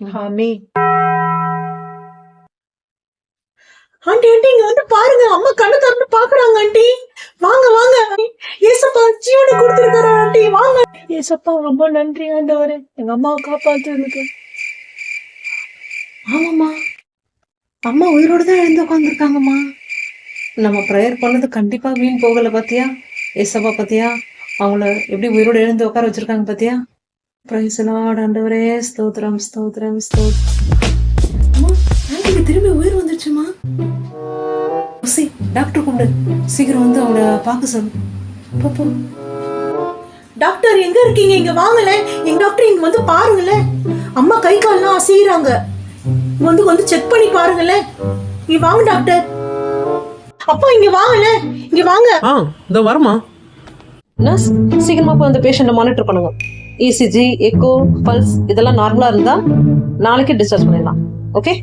ஆமே aunty aunty இங்க வந்து பாருங்க. அம்மா கண்ணு திறந்து பாக்குறாங்க ஆண்டி. வாங்க வாங்க. ஏசப்பா ஜீவனை கொடுத்துருக்காரு ஆண்டி. வாங்க. ஏசப்பா ரொம்ப நன்றி ஆண்டவரே. எங்க அம்மாவை காப்பாத்துறதுக்கு. ஆமாம்மா. அம்மா உயிரோட தான் எழுந்து உட்காந்துருக்காங்கம்மா நம்ம ப்ரேயர் பண்ணது கண்டிப்பா வீண் போகல பாத்தியா? ஏசப்பா பாத்தியா? அவங்கள எப்படி உயிரோட எழுந்து உட்கார வச்சிருக்காங்க பாத்தியா? பிரைஸ் லார்ட் ஆண்டவரே. ஸ்தோத்திரம் ஸ்தோத்திரம் ஸ்தோத்திரம் அம்மா, ஆண்டிக்கு திரும்பி உயிர் வந்துருச்சுமா? சி டாக்டர் கொண்டு சீக்கிரம் வந்து அவங்கள பார்க்க சொல்லு. டாக்டர் எங்க இருக்கீங்க? இங்க வாங்கல எங்க டாக்டர் இங்க வந்து பாருங்களேன். அம்மா கை கால்லாம் அசைறாங்க வந்து வந்து செக் பண்ணி பாருங்களேன். இங்க வாங்க டாக்டர் அப்பா இங்க வாங்கல இங்க வாங்க. ஆ இதோ வரமா நர்ஸ் சீக்கிரமா போய் அந்த பேஷண்ட்டை மானிட்டர் பண்ணுங்க. இசிஜி எக்கோ பல்ஸ் இதெல்லாம் நார்மலா இருந்தா நாளைக்கு டிஸ்சார்ஜ் பண்ணிடலாம். Okay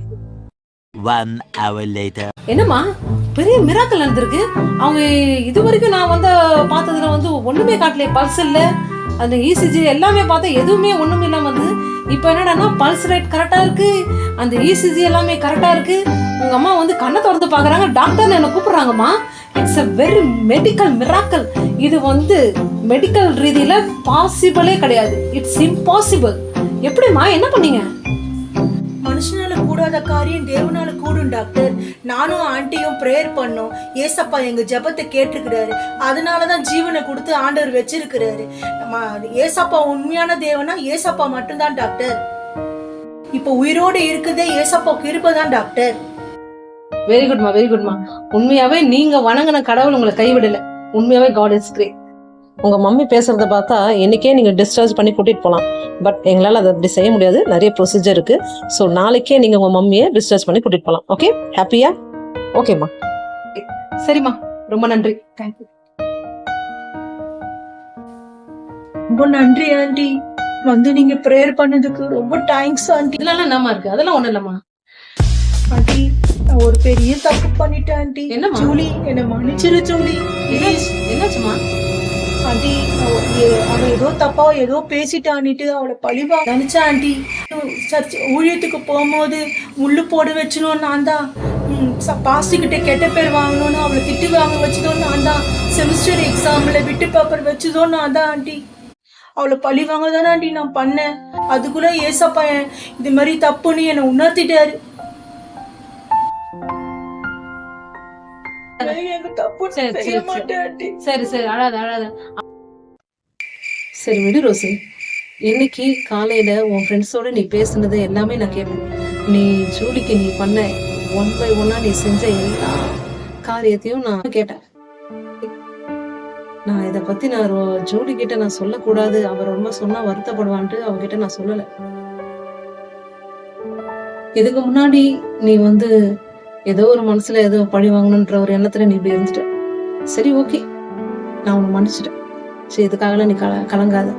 One hour later. என்னம்மா? பெரிய மிராக்கல் நடந்திருக்கு. அவங்க இது வரைக்கும் நான் வந்து பார்த்ததுல வந்து ஒண்ணுமே காட்டலையே பல்ஸ் இல்ல. அந்த இசிஜி எல்லாமே பார்த்தா எதுவுமே ஒண்ணுமே இல்லாம வந்து இப்போ என்னடான்னா பல்ஸ் ரேட் கரெக்டா இருக்கு. அந்த இசிஜி எல்லாமே கரெக்டா இருக்கு. உங்க அம்மா வந்து கண்ணை திறந்து பாக்குறாங்க டாக்டர்னு என்ன கூப்பிடுறாங்கம்மா. It's a very medical miracle இது வந்து மெடிக்கல் ரீதியில பாசிபிளே கிடையாது. இட்ஸ் இம்பாசிபிள் எப்படிம்மா? என்ன பண்ணீங்க? மனுஷனால கூடாத காரியம் தேவனால கூடும் டாக்டர் நானும் ஆண்டியும் ப்ரேயர் பண்ணோம். ஏசப்பா எங்க ஜெபத்தை கேட்டிருக்கிறாரு. அதனாலதான் ஜீவனை கொடுத்து ஆண்டவர் வச்சிருக்கிறாரு. ஏசப்பா உண்மையான தேவனா? ஏசப்பா மட்டும்தான் டாக்டர் இப்போ உயிரோட இருக்குதே ஏசப்பா கிருபை தான் டாக்டர் வெரி குட்மா வெரி குட்மா உண்மையாவே நீங்க வணங்கின கடவுள் உங்களை கைவிடல. உண்மையாவே காட் இஸ் கிரேட் உங்க மம்மி பேசுறத பார்த்தா இன்னைக்கே நீங்க டிஸ்சார்ஜ் பண்ணி கூட்டிட்டு போலாம். பட் எங்களால அதை அப்படி செய்ய முடியாது. நிறைய ப்ரொசீஜர் இருக்கு. ஸோ நாளைக்கே நீங்க உங்க மம்மியை டிஸ்சார்ஜ் பண்ணி கூட்டிட்டு போலாம். ஓகே ஹாப்பியா ஓகேம்மா சரிம்மா. ரொம்ப நன்றி. தேங்க்யூ ரொம்ப நன்றி ஆண்டி. வந்து நீங்க ப்ரேயர் பண்ணதுக்கு ரொம்ப தேங்க்ஸ் ஆண்டி. இதெல்லாம் என்னம்மா இருக்கு. அதெல்லாம் ஒண்ணும் இல்லம்மா. ஆண்டி நான் ஒரு பெரிய தப்பு பண்ணிட்டேன் ஆண்டி. என்னம்மா? ஜூலி என்ன மன்னிச்சிரு ஜூலி. ப்ளீஸ் என்னாச்சு- என்னாச்சும்மா? ஆண்டி அவ- ஏ- அவ ஏதோ தப்பா ஏதோ பேசிட்டான்னுட்டு அவளை பழிவா நினைச்சா ஆண்டி. சர்ச் ஊழியத்துக்கு போகும்போது முள்ளு போட வச்சனும் நான் தான். பாஸ்டர் கிட்ட பேர் வாங்கணும்னு அவளை திட்டு வாங்க வச்சதும் நான் தான். செமிஸ்டர் எக்ஸாம்ல விட்டு பேப்பர் வச்சதும் நான் தான் ஆண்டி. அவளை பழி வாங்க தானே ஆண்டி நான் பண்ணேன். அதுக்குள்ள ஏசப்பா இது மாதிரி தப்புன்னு என்னை உணர்த்திட்டாரு. சரி, சரி, அழாத அழாத. சரி விடு ரோசி இன்னைக்கு காலையில உன் ஃப்ரெண்ட்ஸோட நீ பேசுனது எல்லாமே நான் கேட்டேன். நீ ஜூலிக்கு நீ பண்ண ஒன் பை ஒன்னா நீ செஞ்ச எல்லா காரியத்தையும் நான் கேட்டேன். நான் இத பத்தி நான் ஜூலி கிட்ட நான் சொல்லக்கூடாது. அவ ரொம்ப சொன்னா வருத்தப்படுவான்ட்டு அவகிட்ட நான் சொல்லல. இதுக்கு முன்னாடி நீ வந்து ஏதோ ஒரு மனசுல ஏதோ பழி வாங்கணுன்ற ஒரு எண்ணத்துல நீ இப்படி இருந்துட்ட. சரி ஓகே. நான் உன்னை மன்னிச்சிட்டேன். சரி இதுக்காகலாம் நீ கல கலங்காத.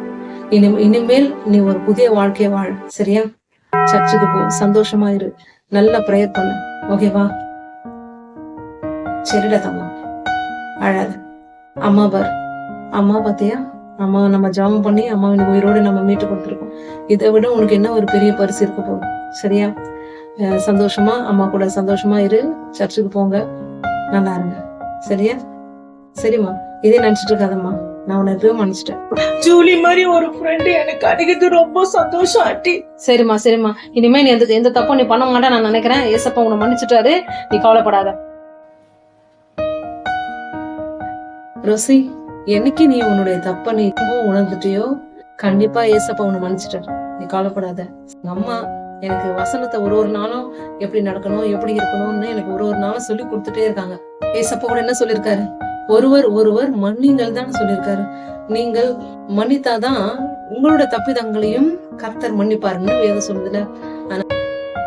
இனி இனிமேல் நீ ஒரு புதிய வாழ்க்கைய வாழ் சரியா? சர்ச்சுக்கு போ. சந்தோஷமா இரு. நல்லா ப்ரேயர் பண்ணு. ஓகேவா சரிடா தம்மா அழாத. அம்மா பார். அம்மா பாத்தியா? அம்மா நம்ம ஜபம் பண்ணி அம்மா உயிரோடு உயிரோட நம்ம மீட்டு கொடுத்துருக்கோம். இதை விட உனக்கு என்ன ஒரு பெரிய பரிசு இருக்க போகும் சரியா? சந்தோஷமா அம்மா கூட சந்தோஷமா இரு. சர்ச்சுக்கு போங்க. நல்லா இருங்க. சரியா? சரிம்மா. இதே நினைச்சிட்டு இருக்காதம்மா. நான் உன்னை எப்பயோ மன்னிச்சிட்டேன். ஜூலி மாதிரி ஒரு ஃப்ரெண்டு எனக்கு கிடைக்கிறது ரொம்ப சந்தோஷம் ஆண்டி. சரிம்மா சரிம்மா. இனிமே நீ எந்த எந்த தப்பும் நீ பண்ண மாட்டேன் நான் நினைக்கிறேன். ஏசப்பா உன்னை மன்னிச்சிட்டாரு. நீ கவலைப்படாத. ரோசி என்னைக்கு நீ உன்னுடைய தப்ப நீ உணர்ந்துட்டியோ கண்டிப்பா ஏசப்பா உன்னை மன்னிச்சிட்டாரு. நீ கவலைப்படாத. அம்மா எனக்கு வசனத்தை ஒரு ஒரு நாளும் எப்படி நடக்கணும் எப்படி இருக்கணும்னு எனக்கு ஒரு ஒரு நாளும் சொல்லி கொடுத்துட்டே இருக்காங்க. ஏசப்பா கூட என்ன சொல்லியிருக்காரு? ஒருவர் ஒருவர் மன்னிங்கள் தான் சொல்லியிருக்காரு. நீங்கள் மன்னித்தாதான் உங்களோட தப்பிதங்களையும் கர்த்தர் மன்னிப்பாருன்னு வேதம் சொல்லுதுல. ஆனா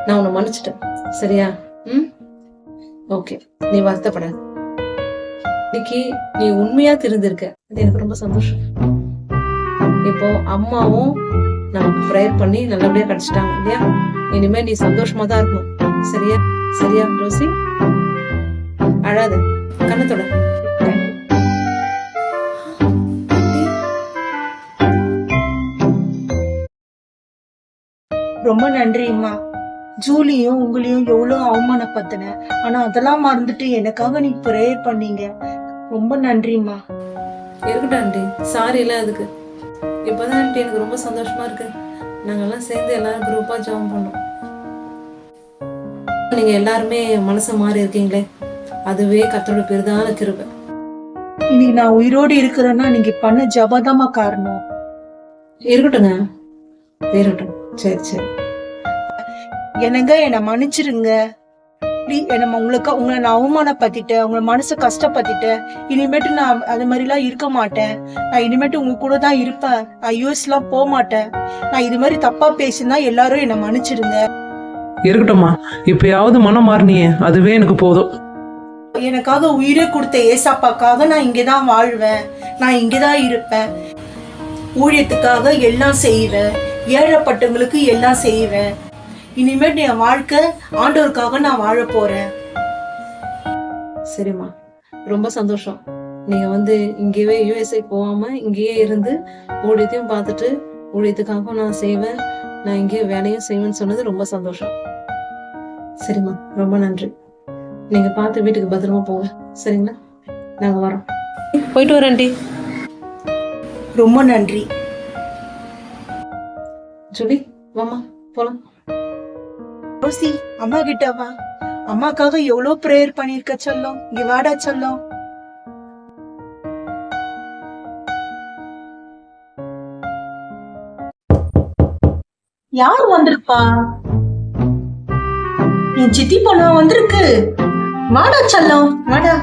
நான் உன்னை மன்னிச்சிட்டேன். சரியா? ம்? ஓகே. நீ வருத்தப்படாது. இன்னைக்கு நீ உண்மையா தெரிஞ்சிருக்க. அது எனக்கு ரொம்ப சந்தோஷம். இப்போ அம்மாவும் நமக்கு ப்ரேயர் பண்ணி நல்லபடியா கிடைச்சிட்டாங்க இல்லையா? இனிமே நீ சந்தோஷமா தான் இருக்கணும். சரியா? சரியா ரோசி? அழாத. கண்ணத்தோட ரொம்ப நன்றிம்மா ஜூலியும் உங்களையும் எவ்வளோ அவமானப்படுத்தினேன் ஆனா அதெல்லாம் மறந்துட்டு எனக்காக நீ ப்ரேயர் பண்ணீங்க. ரொம்ப நன்றிம்மா இருக்கட்டும் சாரி இல்லை அதுக்கு. இப்போதான் ஆண்டி எனக்கு ரொம்ப சந்தோஷமா இருக்கு. நாங்கெல்லாம் சேர்ந்து எல்லாரும் குரூப்பா ஜாயின் பண்ணோம். நீங்க எல்லாருமே மனசு மாறி இருக்கீங்களே. அதுவே கத்தோட பெரிதான கிருபை. இன்னைக்கு நான் உயிரோடு இருக்கிறேன்னா நீங்க பண்ண ஜபதாம்மா காரணம். இருக்கட்டுங்க இருக்கட்டும். சரி சரி. என்னங்க என்னை மன்னிச்சிருங்க. Please, என்னை உங்களுக்கு உங்களை நான் அவமானப்படுத்திட்டேன் உங்களை மனசை கஷ்டப்படுத்திட்டேன் இனிமேட்டு நான் அது மாதிரிலாம் இருக்க மாட்டேன். நான் இனிமேட்டு உங்க கூட தான் இருப்பேன். நான் யூஎஸ்லாம் போக மாட்டேன். நான் இது மாதிரி தப்பா பேசினா எல்லாரும் என்னை மன்னிச்சிருங்க இருக்கட்டும்மா இப்பயாவது மனம் மாறினியே அதுவே எனக்கு போதும். எனக்காக உயிரை கொடுத்த ஏசாப்பாக்காக நான் இங்கே தான் வாழ்வேன். நான் இங்கே தான் இருப்பேன். ஊழியத்துக்காக எல்லாம் செய்வேன். ஏழைப்பட்டவங்களுக்கு எல்லாம் செய்வேன். இனிமேட்டு என் வாழ்க்கை ஆண்டவருக்காக நான் வாழ போறேன். சரிம்மா. ரொம்ப சந்தோஷம். நீங்க வந்து இங்கேயே யூஎஸ்ஏ போகாம இங்கேயே இருந்து ஊழியத்தையும் பார்த்துட்டு ஊழியத்துக்காக நான் செய்வேன். நான் இங்கேயே வேலையும் செய்வேன்னு சொன்னது ரொம்ப சந்தோஷம். சரிம்மா. ரொம்ப நன்றி. நீங்க பார்த்து வீட்டுக்கு பத்திரமா போங்க. சரிங்களா? நாங்க வரோம். போயிட்டு வரேன் ஆண்டி. ரொம்ப நன்றி. ஜூலி வாமா போலாம். ரோசி அம்மா கிட்ட வா. அம்மாக்காக எவ்வளவு பிரேயர் பண்ணிருக்க சொல்லும் இங்க வாடா சொல்லும் யார் வந்திருப்பா? என் சித்தி பொண்ணு வந்திருக்கு. வாடா செல்லம் வாடா.